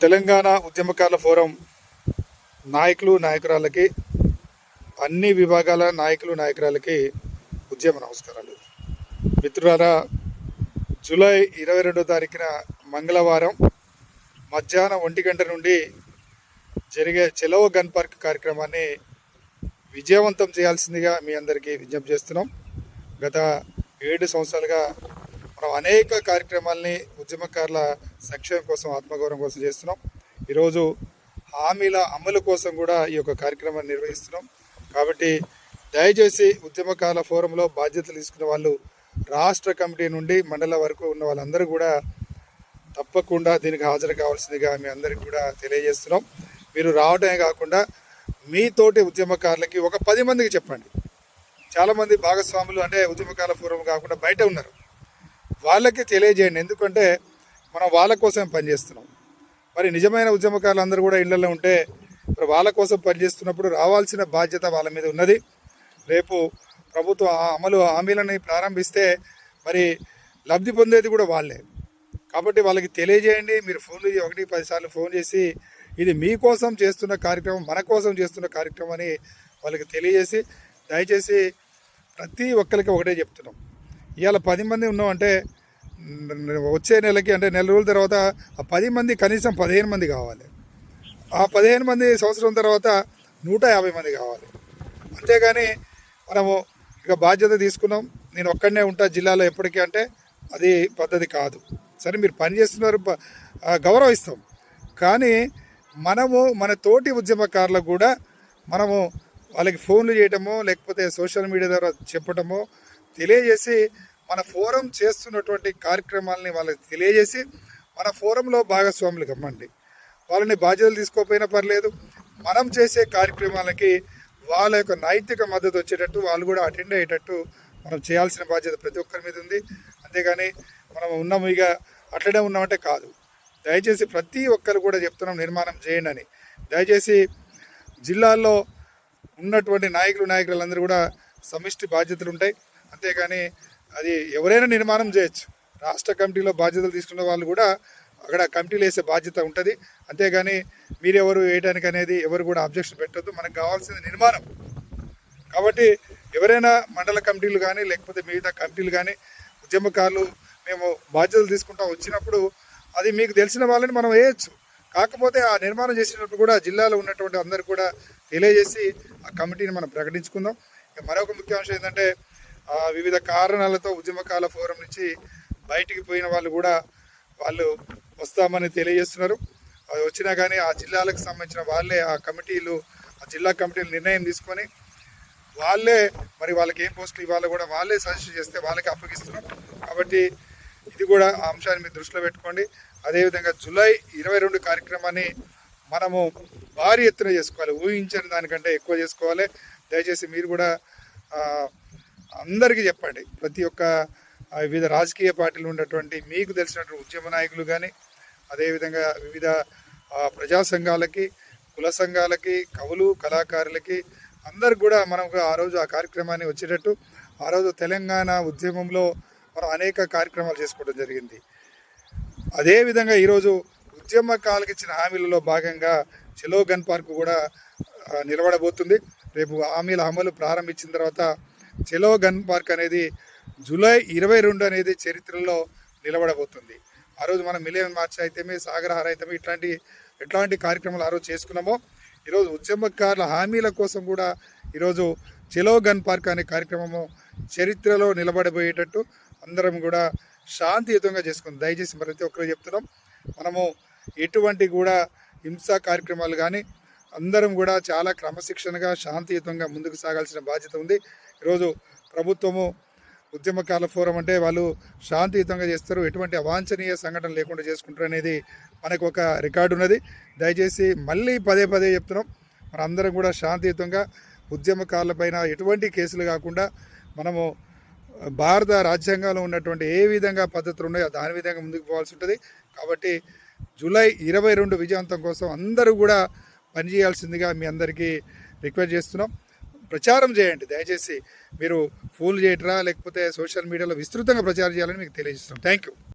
తెలంగాణ ఉద్యమకారుల ఫోరం నాయకులు నాయకురాలకి అన్ని విభాగాల నాయకులు నాయకురాలకి ఉద్యమ నమస్కారాలు. మిత్రులారా జూలై ఇరవై రెండో తారీఖున మంగళవారం మధ్యాహ్నం ఒంటి గంట నుండి జరిగే చెలవ గన్ పార్క్ కార్యక్రమాన్ని విజయవంతం చేయాల్సిందిగా మీ అందరికీ విజ్ఞప్తి చేస్తున్నాం. గత ఏడు సంవత్సరాలుగా మనం అనేక కార్యక్రమాల్ని ఉద్యమకారుల సంక్షేమం కోసం ఆత్మగౌరవం కోసం చేస్తున్నాం. ఈరోజు హామీల అమలు కోసం కూడా ఈ యొక్క కార్యక్రమాన్ని నిర్వహిస్తున్నాం. కాబట్టి దయచేసి ఉద్యమకారుల ఫోరంలో బాధ్యతలు తీసుకున్న వాళ్ళు రాష్ట్ర కమిటీ నుండి మండల వరకు ఉన్న వాళ్ళందరూ కూడా తప్పకుండా దీనికి హాజరు కావాల్సిందిగా మీ అందరికీ కూడా తెలియజేస్తున్నాం. మీరు రావడమే కాకుండా మీతోటి ఉద్యమకారులకి ఒక పది మందికి చెప్పండి. చాలామంది భాగస్వాములు అంటే ఉద్యమకారుల ఫోరం కాకుండా బయట ఉన్నారు. వాళ్ళకి తెలియజేయండి. ఎందుకంటే మనం వాళ్ళ కోసం పనిచేస్తున్నాం మరి నిజమైన ఉద్యమకారులు అందరూ కూడా ఇళ్ళలో ఉంటే మరి వాళ్ళ కోసం పనిచేస్తున్నప్పుడు రావాల్సిన బాధ్యత వాళ్ళ మీద ఉన్నది. రేపు ప్రభుత్వం ఆ అమలు హామీలని ప్రారంభిస్తే మరి లబ్ధి పొందేది కూడా వాళ్ళే. కాబట్టి వాళ్ళకి తెలియజేయండి. మీరు ఫోన్ చేసి ఒకటి పదిసార్లు ఫోన్ చేసి ఇది మీకోసం చేస్తున్న కార్యక్రమం మన కోసం చేస్తున్న కార్యక్రమం అని వాళ్ళకి తెలియజేసి దయచేసి ప్రతి ఒక్కరికి ఒకటే చెప్తున్నాం. ఇవాళ పది మంది ఉన్నామంటే వచ్చే నెలకి అంటే నెల రోజుల తర్వాత ఆ పది మంది కనీసం పదిహేను మంది కావాలి. ఆ పదిహేను మంది సంవత్సరం తర్వాత నూట యాభై మంది కావాలి. అంతేగాని మనము ఇక బాధ్యత తీసుకున్నాం. నేను ఒక్కడనే ఉంటా జిల్లాలో ఎప్పటికీ అంటే అది పద్ధతి కాదు. సరే మీరు పని చేస్తున్నారు గౌరవిస్తాం. కానీ మనము మన తోటి ఉద్యమకారులకు కూడా మనము వాళ్ళకి ఫోన్లు చేయటమో లేకపోతే సోషల్ మీడియా ద్వారా చెప్పటమో తెలియజేసి మన ఫోరం చేస్తున్నటువంటి కార్యక్రమాలని వాళ్ళకి తెలియజేసి మన ఫోరంలో భాగస్వాములు కమ్మండి. వాళ్ళని బాధ్యతలు తీసుకోకపోయినా పర్లేదు. మనం చేసే కార్యక్రమాలకి వాళ్ళ యొక్క నైతిక మద్దతు వచ్చేటట్టు వాళ్ళు కూడా అటెండ్ అయ్యేటట్టు మనం చేయాల్సిన బాధ్యత ప్రతి ఒక్కరి మీద ఉంది. అంతేగాని మనం ఉన్నాము ఇక అట్లనే ఉన్నామంటే కాదు. దయచేసి ప్రతి ఒక్కరు కూడా చెప్తున్నాం నిర్మాణం చేయండి అని. దయచేసి జిల్లాల్లో ఉన్నటువంటి నాయకులు నాయకులందరూ కూడా సమిష్టి బాధ్యతలు ఉంటాయి. అంతేగాని అది ఎవరైనా నిర్మాణం చేయొచ్చు. రాష్ట్ర కమిటీలో బాధ్యతలు తీసుకున్న వాళ్ళు కూడా అక్కడ కమిటీలు వేసే బాధ్యత ఉంటుంది. అంతేగాని మీరెవరు వేయడానికి అనేది ఎవరు కూడా అబ్జెక్షన్ పెట్టద్దు. మనకు కావాల్సింది నిర్మాణం. కాబట్టి ఎవరైనా మండల కమిటీలు కానీ లేకపోతే మిగతా కమిటీలు కానీ ఉద్యమకారులు మేము బాధ్యతలు తీసుకుంటాం వచ్చినప్పుడు అది మీకు తెలిసిన వాళ్ళని మనం వేయచ్చు. కాకపోతే ఆ నిర్మాణం చేసినప్పుడు కూడా జిల్లాలో ఉన్నటువంటి అందరు కూడా తెలియజేసి ఆ కమిటీని మనం ప్రకటించుకుందాం. ఇక మరొక ముఖ్య అంశం ఏంటంటే వివిధ కారణాలతో ఉద్యమకాల ఫోరం నుంచి బయటికి పోయిన వాళ్ళు కూడా వాళ్ళు వస్తామని తెలియజేస్తున్నారు. అవి వచ్చినా కానీ ఆ జిల్లాలకు సంబంధించిన వాళ్ళే ఆ కమిటీలు ఆ జిల్లా కమిటీలు నిర్ణయం తీసుకొని వాళ్ళే మరి వాళ్ళకి ఏం పోస్టులు ఇవ్వాలో కూడా వాళ్ళే సజెస్ట్ చేస్తే వాళ్ళకి అప్పగిస్తున్నాం కాబట్టి ఇది కూడా ఆ అంశాన్ని మీరు దృష్టిలో పెట్టుకోండి. అదేవిధంగా జూలై ఇరవై రెండు కార్యక్రమాన్ని మనము భారీ ఎత్తున చేసుకోవాలి. ఊహించని దానికంటే ఎక్కువ చేసుకోవాలి. దయచేసి మీరు కూడా అందరికీ చెప్పండి. ప్రతి ఒక్క వివిధ రాజకీయ పార్టీలు ఉన్నటువంటి మీకు తెలిసినటువంటి ఉద్యమ నాయకులు కానీ అదేవిధంగా వివిధ ప్రజా సంఘాలకి కుల సంఘాలకి కవులు కళాకారులకి అందరికి కూడా మనం ఆ రోజు ఆ కార్యక్రమాన్ని వచ్చేటట్టు ఆ రోజు తెలంగాణ ఉద్యమంలో మనం అనేక కార్యక్రమాలు చేసుకోవడం జరిగింది. అదేవిధంగా ఈరోజు ఉద్యమకాలకు ఇచ్చిన హామీలలో భాగంగా చెలో గన్ పార్క్ కూడా నిలబడబోతుంది. రేపు హామీల అమలు ప్రారంభించిన తర్వాత చెలో గన్ పార్క్ అనేది జూలై ఇరవై రెండు అనేది చరిత్రలో నిలబడబోతుంది. ఆ రోజు మనం మిలియన్ మార్చ్ అయితేమే సాగరహార అయితేమే ఇట్లాంటి ఎట్లాంటి కార్యక్రమాలు ఆ రోజు చేసుకున్నామో ఈరోజు ఉద్యమకారుల హామీల కోసం కూడా ఈరోజు చెలో గన్ పార్క్ అనే కార్యక్రమము చరిత్రలో నిలబడిపోయేటట్టు అందరం కూడా శాంతియుతంగా చేసుకుంది దయచేసి ప్రతి ఒక్కరు చెప్తున్నాం. మనము ఎటువంటి కూడా హింసా కార్యక్రమాలు కానీ అందరం కూడా చాలా క్రమశిక్షణగా శాంతియుతంగా ముందుకు సాగాల్సిన బాధ్యత ఉంది. ఈరోజు ప్రభుత్వము ఉద్యమకాల ఫోరం అంటే వాళ్ళు శాంతియుతంగా చేస్తారు. ఎటువంటి అవాంఛనీయ సంఘటన లేకుండా చేసుకుంటారు అనేది మనకు ఒక రికార్డు ఉన్నది. దయచేసి మళ్ళీ పదే పదే చెప్తున్నాం. మనందరం కూడా శాంతియుతంగా ఉద్యమకాలపైన ఎటువంటి కేసులు కాకుండా మనము భారత రాజ్యాంగంలో ఉన్నటువంటి ఏ విధంగా పద్ధతులు ఉన్నాయో దాని విధంగా ముందుకు పోవాల్సి ఉంటుంది. కాబట్టి జూలై ఇరవై రెండు విజయవంతం కోసం అందరూ కూడా పనిచేయాల్సిందిగా మీ అందరికీ రిక్వెస్ట్ చేస్తున్నాం. ప్రచారం చేయండి దయచేసి మీరు ఫోన్లు చేయటరా లేకపోతే సోషల్ మీడియాలో విస్తృతంగా ప్రచారం చేయాలని మీకు తెలియజేస్తున్నాం. Thank you